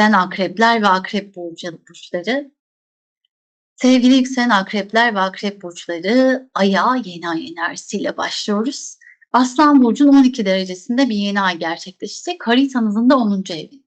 yükselen akrepler ve akrep burçları. Sevgili yükselen akrepler ve akrep burçları aya yeni ay enerjisiyle başlıyoruz. Aslan burcun 12 derecesinde bir yeni ay gerçekleşecek. Haritanızın da 10. evinde.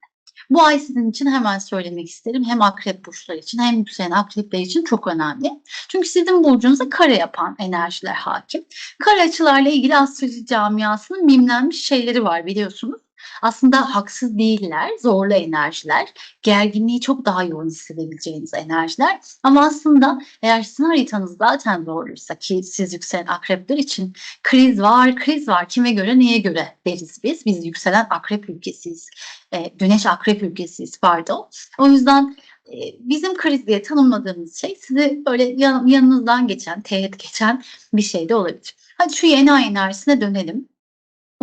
Bu ay sizin için hemen söylemek isterim. Hem akrep burçları için hem yükselen akrepler için çok önemli. Çünkü sizin burcunuza kare yapan enerjiler hakim. Kare açılarla ilgili astroloji camiasının mimlenmiş şeyleri var biliyorsunuz aslında haksız değiller, zorlu enerjiler, gerginliği çok daha yoğun hissedebileceğiniz enerjiler. Ama aslında eğer sizin haritanız zaten zorluysa ki siz yükselen akrepler için kriz var, kriz var. Kime göre, neye göre deriz biz. Biz yükselen akrep ülkesiyiz. E, güneş akrep ülkesiyiz pardon. O yüzden e, bizim kriz diye tanımladığımız şey sizi böyle yan, yanınızdan geçen, teğet geçen bir şey de olabilir. Hadi şu yeni ay enerjisine dönelim.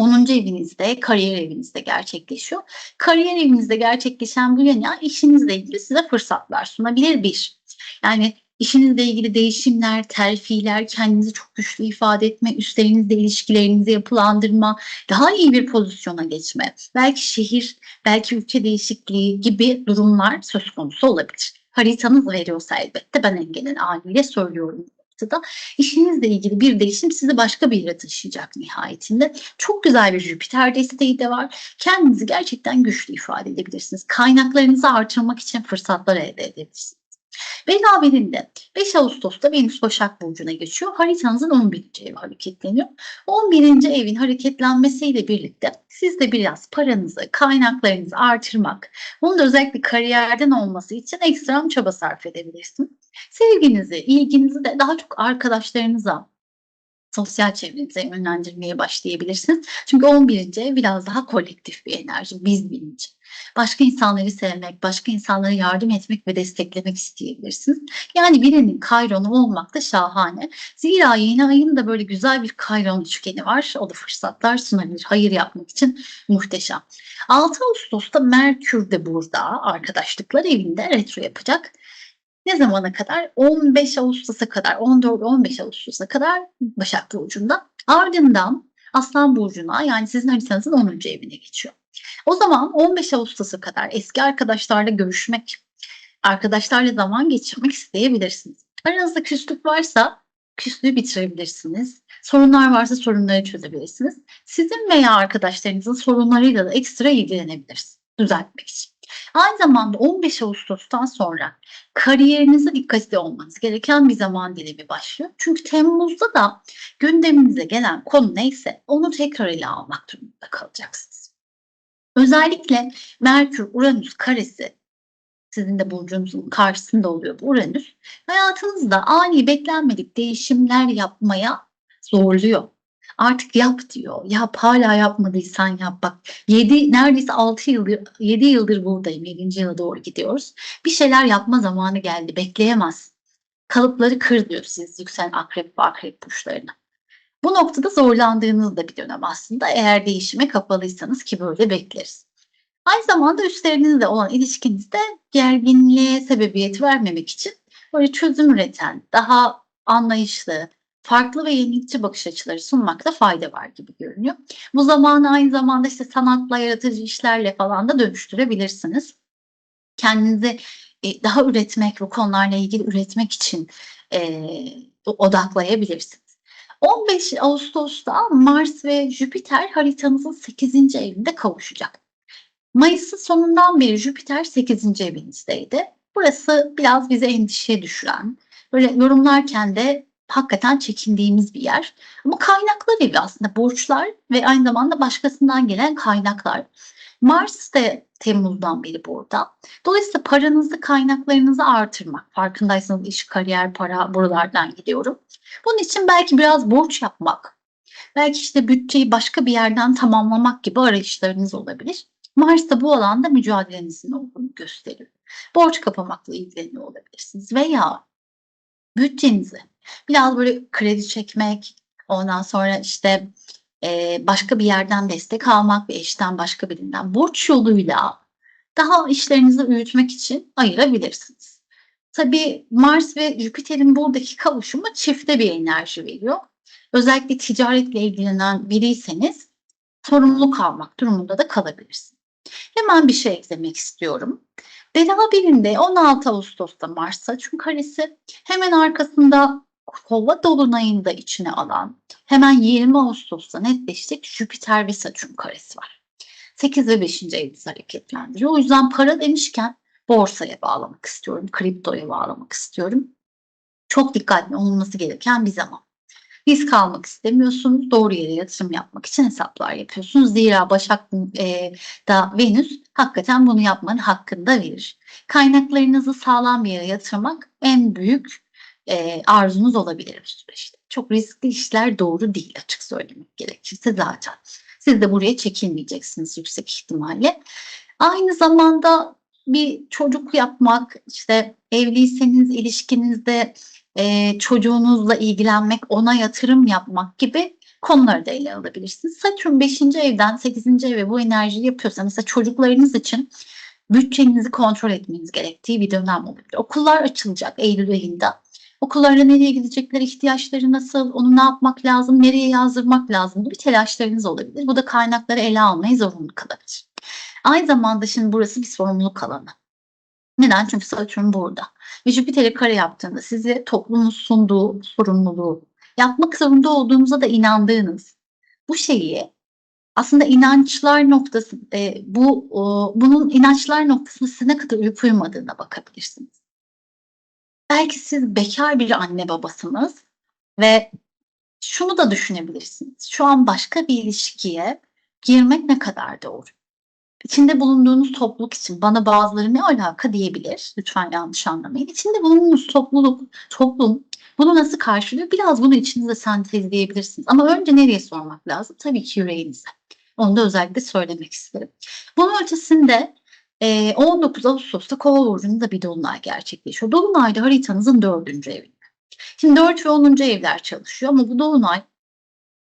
10. evinizde, kariyer evinizde gerçekleşiyor. Kariyer evinizde gerçekleşen bu yeni işinizle ilgili size fırsatlar sunabilir bir. Yani işinizle ilgili değişimler, terfiler, kendinizi çok güçlü ifade etme, üstlerinizle ilişkilerinizi yapılandırma, daha iyi bir pozisyona geçme, belki şehir, belki ülke değişikliği gibi durumlar söz konusu olabilir. Haritanız veriyorsa elbette ben engelin haliyle söylüyorum noktada işinizle ilgili bir değişim sizi başka bir yere taşıyacak nihayetinde. Çok güzel bir Jüpiter desteği de var. Kendinizi gerçekten güçlü ifade edebilirsiniz. Kaynaklarınızı artırmak için fırsatlar elde edebilirsiniz. Beraberinde 5 Ağustos'ta Venüs Başak Burcu'na geçiyor. Haritanızın 11. evi hareketleniyor. 11. evin hareketlenmesiyle birlikte siz de biraz paranızı, kaynaklarınızı artırmak, bunu da özellikle kariyerden olması için ekstrem çaba sarf edebilirsiniz. Sevginizi, ilginizi de daha çok arkadaşlarınıza, sosyal çevrenize yönlendirmeye başlayabilirsiniz. Çünkü 11. ev biraz daha kolektif bir enerji, biz bilinci. Başka insanları sevmek, başka insanlara yardım etmek ve desteklemek isteyebilirsiniz. Yani birinin kayronu olmak da şahane. Zira yeni ayın da böyle güzel bir kayron üçgeni var. O da fırsatlar sunabilir. Hayır yapmak için muhteşem. 6 Ağustos'ta Merkür de burada arkadaşlıklar evinde retro yapacak. Ne zamana kadar? 15 Ağustos'a kadar, 14-15 Ağustos'a kadar Başak Burcu'nda. Ardından Aslan Burcu'na yani sizin haritanızın 10. evine geçiyor. O zaman 15 Ağustos'a kadar eski arkadaşlarla görüşmek, arkadaşlarla zaman geçirmek isteyebilirsiniz. Aranızda küslük varsa küslüğü bitirebilirsiniz. Sorunlar varsa sorunları çözebilirsiniz. Sizin veya arkadaşlarınızın sorunlarıyla da ekstra ilgilenebilirsiniz düzeltmek için. Aynı zamanda 15 Ağustos'tan sonra kariyerinize dikkatli olmanız gereken bir zaman dilimi başlıyor. Çünkü Temmuz'da da gündeminize gelen konu neyse onu tekrar ele almak durumunda kalacaksınız. Özellikle Merkür Uranüs karesi sizin de burcunuzun karşısında oluyor bu Uranüs. Hayatınızda ani beklenmedik değişimler yapmaya zorluyor. Artık yap diyor. Yap hala yapmadıysan yap. Bak 7 neredeyse 6 yıldır 7 yıldır buradayım. 7. yıla doğru gidiyoruz. Bir şeyler yapma zamanı geldi. Bekleyemez. Kalıpları kır diyor siz yükselen akrep ve akrep burçlarına. Bu noktada zorlandığınız da bir dönem aslında. Eğer değişime kapalıysanız ki böyle bekleriz. Aynı zamanda üstlerinizle olan ilişkinizde gerginliğe sebebiyet vermemek için böyle çözüm üreten, daha anlayışlı, farklı ve yenilikçi bakış açıları sunmakta fayda var gibi görünüyor. Bu zamanı aynı zamanda işte sanatla, yaratıcı işlerle falan da dönüştürebilirsiniz. Kendinizi e, daha üretmek, bu konularla ilgili üretmek için e, odaklayabilirsiniz. 15 Ağustos'ta Mars ve Jüpiter haritanızın 8. evinde kavuşacak. Mayıs'ın sonundan beri Jüpiter 8. evinizdeydi. Burası biraz bize endişeye düşüren, böyle yorumlarken de hakikaten çekindiğimiz bir yer. Ama kaynaklar evi aslında borçlar ve aynı zamanda başkasından gelen kaynaklar. Mars da Temmuz'dan beri burada. Dolayısıyla paranızı, kaynaklarınızı artırmak. Farkındaysanız iş, kariyer, para buralardan gidiyorum. Bunun için belki biraz borç yapmak. Belki işte bütçeyi başka bir yerden tamamlamak gibi arayışlarınız olabilir. Mars da bu alanda mücadelenizin olduğunu gösteriyor. Borç kapamakla ilgileniyor olabilirsiniz veya bütçenizi biraz böyle kredi çekmek, ondan sonra işte e, başka bir yerden destek almak ve eşten başka birinden borç yoluyla daha işlerinizi büyütmek için ayırabilirsiniz. Tabii Mars ve Jüpiter'in buradaki kavuşumu çifte bir enerji veriyor. Özellikle ticaretle ilgilenen biriyseniz sorumluluk almak durumunda da kalabilirsiniz. Hemen bir şey eklemek istiyorum. Bela birinde 16 Ağustos'ta Mars Satürn karesi, hemen arkasında Kova dolunayını da içine alan, hemen 20 Ağustos'ta netleşecek Jüpiter ve Satürn karesi var. 8 ve 5. ev bizi hareketlendiriyor. O yüzden para demişken borsaya bağlamak istiyorum, kriptoya bağlamak istiyorum. Çok dikkatli olunması gereken bir zaman. Risk almak istemiyorsunuz. Doğru yere yatırım yapmak için hesaplar yapıyorsunuz. Zira Başak e, da Venüs hakikaten bunu yapmanın hakkında verir. Kaynaklarınızı sağlam bir yere yatırmak en büyük e, arzunuz olabilir bu. Çok riskli işler doğru değil açık söylemek gerekirse zaten. Siz de buraya çekilmeyeceksiniz yüksek ihtimalle. Aynı zamanda bir çocuk yapmak, işte evliyseniz ilişkinizde e, çocuğunuzla ilgilenmek, ona yatırım yapmak gibi konuları da ele alabilirsiniz. Satürn 5. evden 8. eve bu enerjiyi yapıyorsa mesela çocuklarınız için bütçenizi kontrol etmeniz gerektiği bir dönem olabilir. Okullar açılacak Eylül ayında. Okullara nereye gidecekler, ihtiyaçları nasıl, onu ne yapmak lazım, nereye yazdırmak lazım gibi telaşlarınız olabilir. Bu da kaynakları ele almayı zorunlu kalabilir. Aynı zamanda şimdi burası bir sorumluluk alanı. Neden? Çünkü Satürn burada. Ve Jüpiter'e kare yaptığında size toplumun sunduğu sorumluluğu, yapmak zorunda olduğunuza da inandığınız bu şeyi aslında inançlar noktası, e, bu o, bunun inançlar noktasında size ne kadar uyup uyumadığına bakabilirsiniz. Belki siz bekar bir anne babasınız ve şunu da düşünebilirsiniz. Şu an başka bir ilişkiye girmek ne kadar doğru? İçinde bulunduğunuz topluluk için bana bazıları ne alaka diyebilir. Lütfen yanlış anlamayın. İçinde bulunduğunuz topluluk, toplum bunu nasıl karşılıyor? Biraz bunu içinizde sentezleyebilirsiniz. Ama önce nereye sormak lazım? Tabii ki yüreğinize. Onu da özellikle söylemek isterim. Bunun ötesinde 19 Ağustos'ta Kova burcunda bir dolunay gerçekleşiyor. Dolunay da haritanızın dördüncü evinde. Şimdi 4 ve 10. evler çalışıyor ama bu dolunay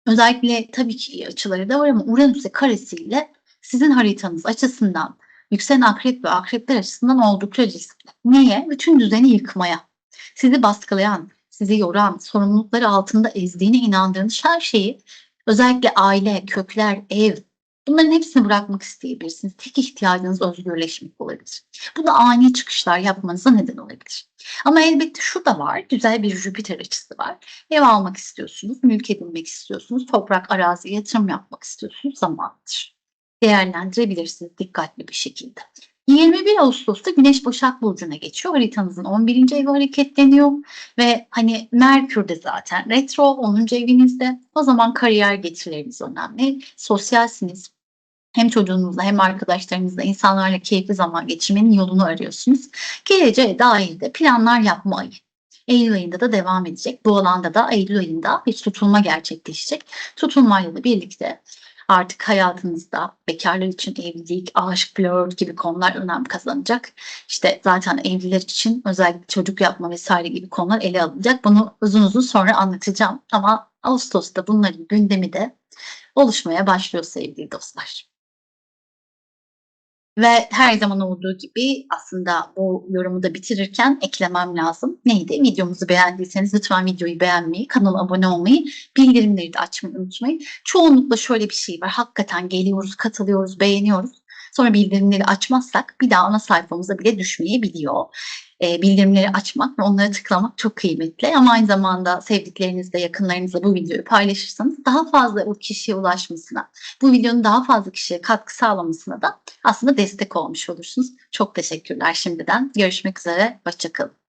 özellikle tabii ki açıları da var ama Uranüs'e karesiyle sizin haritanız açısından yükselen akrep ve akrepler açısından oldukça riskli. Niye? Bütün düzeni yıkmaya, sizi baskılayan, sizi yoran, sorumlulukları altında ezdiğine inandığınız her şeyi özellikle aile, kökler, ev bunların hepsini bırakmak isteyebilirsiniz. Tek ihtiyacınız özgürleşmek olabilir. Bu da ani çıkışlar yapmanıza neden olabilir. Ama elbette şu da var, güzel bir Jüpiter açısı var. Ev almak istiyorsunuz, mülk edinmek istiyorsunuz, toprak, arazi, yatırım yapmak istiyorsunuz zamandır değerlendirebilirsiniz dikkatli bir şekilde. 21 Ağustos'ta Güneş Başak Burcu'na geçiyor. Haritanızın 11. evi hareketleniyor ve hani Merkür de zaten retro 10. evinizde. O zaman kariyer getirileriniz önemli. Sosyalsiniz. Hem çocuğunuzla hem arkadaşlarınızla insanlarla keyifli zaman geçirmenin yolunu arıyorsunuz. Geleceğe dair de planlar yapmayı Eylül ayında da devam edecek. Bu alanda da Eylül ayında bir tutulma gerçekleşecek. Tutulmayla birlikte Artık hayatınızda bekarlar için evlilik, aşk, flört gibi konular önem kazanacak. İşte zaten evliler için özellikle çocuk yapma vesaire gibi konular ele alınacak. Bunu uzun uzun sonra anlatacağım. Ama Ağustos'ta bunların gündemi de oluşmaya başlıyor sevgili dostlar. Ve her zaman olduğu gibi aslında bu yorumu da bitirirken eklemem lazım. Neydi? Videomuzu beğendiyseniz lütfen videoyu beğenmeyi, kanala abone olmayı, bildirimleri de açmayı unutmayın. Çoğunlukla şöyle bir şey var. Hakikaten geliyoruz, katılıyoruz, beğeniyoruz. Sonra bildirimleri açmazsak bir daha ana sayfamıza bile düşmeyebiliyor e, bildirimleri açmak ve onlara tıklamak çok kıymetli. Ama aynı zamanda sevdiklerinizle, yakınlarınızla bu videoyu paylaşırsanız daha fazla o kişiye ulaşmasına, bu videonun daha fazla kişiye katkı sağlamasına da aslında destek olmuş olursunuz. Çok teşekkürler şimdiden. Görüşmek üzere, hoşçakalın.